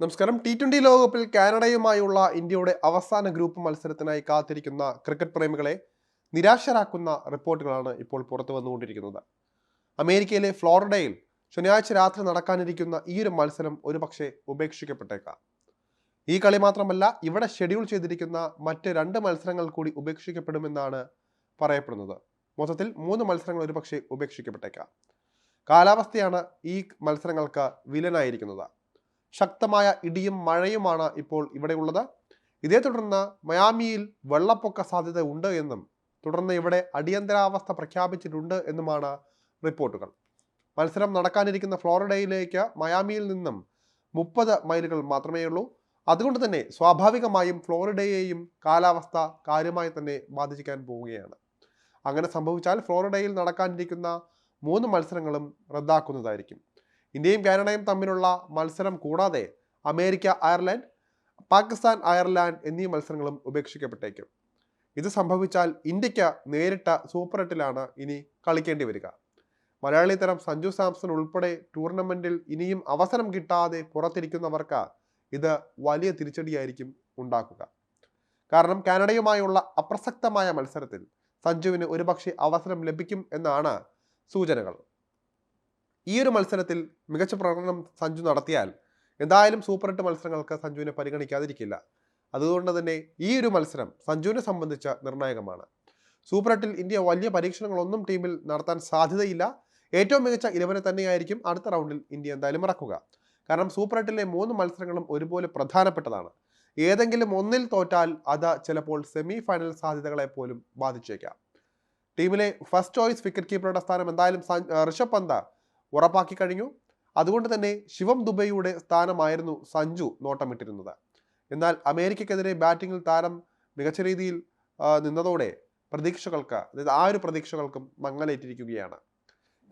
നമസ്കാരം. T twenty ലോകകപ്പിൽ കാനഡയുമായുള്ള ഇന്ത്യയുടെ അവസാന ഗ്രൂപ്പ് മത്സരത്തിനായി കാത്തിരിക്കുന്ന ക്രിക്കറ്റ് പ്രേമികളെ നിരാശരാക്കുന്ന റിപ്പോർട്ടുകളാണ് ഇപ്പോൾ പുറത്തു വന്നുകൊണ്ടിരിക്കുന്നത്. അമേരിക്കയിലെ ഫ്ലോറിഡയിൽ ശനിയാഴ്ച രാത്രി നടക്കാനിരിക്കുന്ന ഈ ഒരു മത്സരം ഒരുപക്ഷെ ഉപേക്ഷിക്കപ്പെട്ടേക്കാം. ഈ കളി മാത്രമല്ല ഇവിടെ ഷെഡ്യൂൾ ചെയ്തിരിക്കുന്ന മറ്റ് രണ്ട് മത്സരങ്ങൾ കൂടി ഉപേക്ഷിക്കപ്പെടുമെന്നാണ് പറയപ്പെടുന്നത്. മൊത്തത്തിൽ മൂന്ന് മത്സരങ്ങൾ ഒരുപക്ഷെ ഉപേക്ഷിക്കപ്പെട്ടേക്കാം. കാലാവസ്ഥയാണ് ഈ മത്സരങ്ങൾക്ക് വിലനായിരിക്കുന്നത് ശക്തമായ ഇടിയും മഴയുമാണ് ഇപ്പോൾ ഇവിടെയുള്ളത്. ഇതേ തുടർന്ന് മയാമിയിൽ വെള്ളപ്പൊക്ക സാധ്യത ഉണ്ട് എന്നും തുടർന്ന് ഇവിടെ അടിയന്തരാവസ്ഥ പ്രഖ്യാപിച്ചിട്ടുണ്ട് എന്നുമാണ് റിപ്പോർട്ടുകൾ. മത്സരം നടക്കാനിരിക്കുന്ന ഫ്ലോറിഡയിലേക്ക് മയാമിയിൽ നിന്നും മുപ്പത് മൈലുകൾ മാത്രമേ ഉള്ളൂ അതുകൊണ്ട് തന്നെ സ്വാഭാവികമായും ഫ്ലോറിഡയെയും കാലാവസ്ഥ കാര്യമായി തന്നെ ബാധിക്കാൻ പോവുകയാണ്. അങ്ങനെ സംഭവിച്ചാൽ ഫ്ലോറിഡയിൽ നടക്കാനിരിക്കുന്ന മൂന്ന് മത്സരങ്ങളും റദ്ദാക്കുന്നതായിരിക്കും. ഇന്ത്യയും കാനഡയും തമ്മിലുള്ള മത്സരം കൂടാതെ അമേരിക്ക അയർലൻഡ് പാകിസ്ഥാൻ അയർലാൻഡ് എന്നീ മത്സരങ്ങളും ഉപേക്ഷിക്കപ്പെട്ടേക്കും. ഇത് സംഭവിച്ചാൽ ഇന്ത്യയ്ക്ക് നേരിട്ട സൂപ്പർ എട്ടിലാണ് ഇനി കളിക്കേണ്ടി വരിക. മലയാളി തരം സഞ്ജു സാംസൺ ഉൾപ്പെടെ ടൂർണമെന്റിൽ ഇനിയും അവസരം കിട്ടാതെ പുറത്തിരിക്കുന്നവർക്ക് ഇത് വലിയ തിരിച്ചടിയായിരിക്കും ഉണ്ടാക്കുക. കാരണം കാനഡയുമായുള്ള അപ്രസക്തമായ മത്സരത്തിൽ സഞ്ജുവിന് ഒരുപക്ഷെ അവസരം ലഭിക്കും എന്നാണ് സൂചനകൾ. ഈ ഒരു മത്സരത്തിൽ മികച്ച പ്രകടനം സഞ്ജു നടത്തിയാൽ എന്തായാലും സൂപ്പർ എട്ട് മത്സരങ്ങൾക്ക് സഞ്ജുവിനെ പരിഗണിക്കാതിരിക്കില്ല. അതുകൊണ്ട് തന്നെ ഈ ഒരു മത്സരം സഞ്ജുവിനെ സംബന്ധിച്ച നിർണായകമാണ്. സൂപ്പർ എട്ടിൽ ഇന്ത്യ വലിയ പരീക്ഷണങ്ങളൊന്നും ടീമിൽ നടത്താൻ സാധ്യതയില്ല. ഏറ്റവും മികച്ച ഇലവനെ തന്നെയായിരിക്കും അടുത്ത റൗണ്ടിൽ ഇന്ത്യ എന്തായാലും ഇറക്കുക. കാരണം സൂപ്പർ എട്ടിലെ മൂന്ന് മത്സരങ്ങളും ഒരുപോലെ പ്രധാനപ്പെട്ടതാണ്. ഏതെങ്കിലും ഒന്നിൽ തോറ്റാൽ അത് ചിലപ്പോൾ സെമി ഫൈനൽ സാധ്യതകളെ പോലും ബാധിച്ചേക്കാം. ടീമിലെ ഫസ്റ്റ് ചോയ്സ് വിക്കറ്റ് കീപ്പറുടെ സ്ഥാനം എന്തായാലും ഋഷഭ് പന്ത് ഉറപ്പാക്കി കഴിഞ്ഞു. അതുകൊണ്ട് തന്നെ ശിവം ദുബൈയുടെ സ്ഥാനമായിരുന്നു സഞ്ജു നോട്ടമിട്ടിരുന്നത്. എന്നാൽ അമേരിക്കക്കെതിരെ ബാറ്റിങ്ങിൽ താരം മികച്ച രീതിയിൽ നിന്നതോടെ പ്രതീക്ഷകൾക്ക് അതായത് ആ ഒരു പ്രതീക്ഷകൾക്കും മങ്ങലേറ്റിരിക്കുകയാണ്.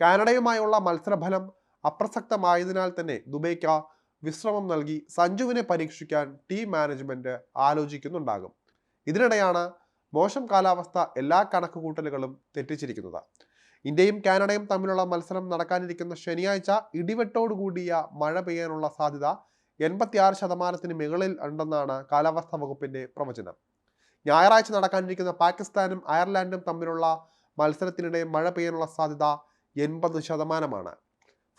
കാനഡയുമായുള്ള മത്സരഫലം അപ്രസക്തമായതിനാൽ തന്നെ ദുബൈക്ക് വിശ്രമം നൽകി സഞ്ജുവിനെ പരീക്ഷിക്കാൻ ടീം മാനേജ്മെന്റ് ആലോചിക്കുന്നുണ്ടാകും. ഇതിനിടെയാണ് മോശം കാലാവസ്ഥ എല്ലാ കണക്കുകൂട്ടലുകളും തെറ്റിച്ചിരിക്കുന്നത്. ഇന്ത്യയും കാനഡയും തമ്മിലുള്ള മത്സരം നടക്കാനിരിക്കുന്ന ശനിയാഴ്ച ഇടിവെട്ടോടുകൂടിയ മഴ പെയ്യാനുള്ള സാധ്യത എൺപത്തിയാറ് ശതമാനത്തിന് മുകളിൽ ഉണ്ടെന്നാണ് കാലാവസ്ഥാ വകുപ്പിന്റെ പ്രവചനം. ഞായറാഴ്ച നടക്കാനിരിക്കുന്ന പാകിസ്ഥാനും അയർലാൻഡും തമ്മിലുള്ള മത്സരത്തിനിടെ മഴ പെയ്യാനുള്ള സാധ്യത എൺപത് ശതമാനമാണ്.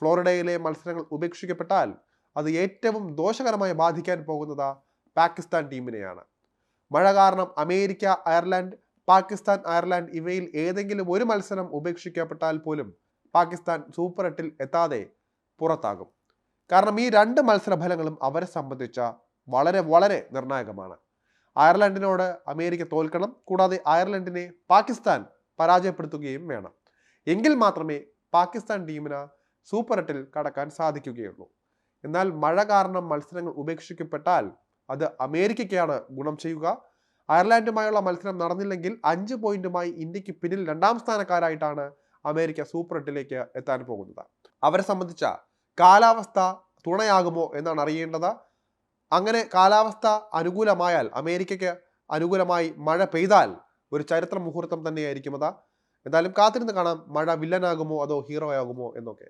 ഫ്ലോറിഡയിലെ മത്സരങ്ങൾ ഉപേക്ഷിക്കപ്പെട്ടാൽ അത് ഏറ്റവും ദോഷകരമായി ബാധിക്കാൻ പോകുന്നത് പാകിസ്ഥാൻ ടീമിനെയാണ്. മഴ കാരണം അമേരിക്ക അയർലാൻഡ് പാകിസ്ഥാൻ അയർലാൻഡ് ഇവയിൽ ഏതെങ്കിലും ഒരു മത്സരം ഉപേക്ഷിക്കപ്പെട്ടാൽ പോലും പാകിസ്ഥാൻ സൂപ്പർ എട്ടിൽ എത്താതെ പുറത്താകും. കാരണം ഈ രണ്ട് മത്സരഫലങ്ങളും അവരെ സംബന്ധിച്ച വളരെ വളരെ നിർണായകമാണ്. അയർലൻഡിനോട് അമേരിക്ക തോൽക്കണം കൂടാതെ അയർലൻഡിനെ പാകിസ്ഥാൻ പരാജയപ്പെടുത്തുകയും വേണം. എങ്കിൽ മാത്രമേ പാകിസ്ഥാൻ ടീമിന് സൂപ്പർ എട്ടിൽ കടക്കാൻ സാധിക്കുകയുള്ളൂ. എന്നാൽ മഴ കാരണം മത്സരങ്ങൾ ഉപേക്ഷിക്കപ്പെട്ടാൽ അത് അമേരിക്കയ്ക്കാണ് ഗുണം ചെയ്യുക. അയർലാൻഡുമായുള്ള മത്സരം നടന്നില്ലെങ്കിൽ അഞ്ച് പോയിന്റുമായി ഇന്ത്യയ്ക്ക് പിന്നിൽ രണ്ടാം സ്ഥാനക്കാരായിട്ടാണ് അമേരിക്ക സൂപ്പർ എട്ടിലേക്ക് എത്താൻ പോകുന്നത്. അവരെ സംബന്ധിച്ച കാലാവസ്ഥ തുണയാകുമോ എന്നാണ് അറിയേണ്ടത്. അങ്ങനെ കാലാവസ്ഥ അനുകൂലമായാൽ അമേരിക്കയ്ക്ക് അനുകൂലമായി മഴ പെയ്താൽ ഒരു ചരിത്ര മുഹൂർത്തം തന്നെയായിരിക്കും അത്. എന്തായാലും കാത്തിരുന്ന് കാണാം മഴ വില്ലനാകുമോ അതോ ഹീറോ ആകുമോ എന്നൊക്കെ.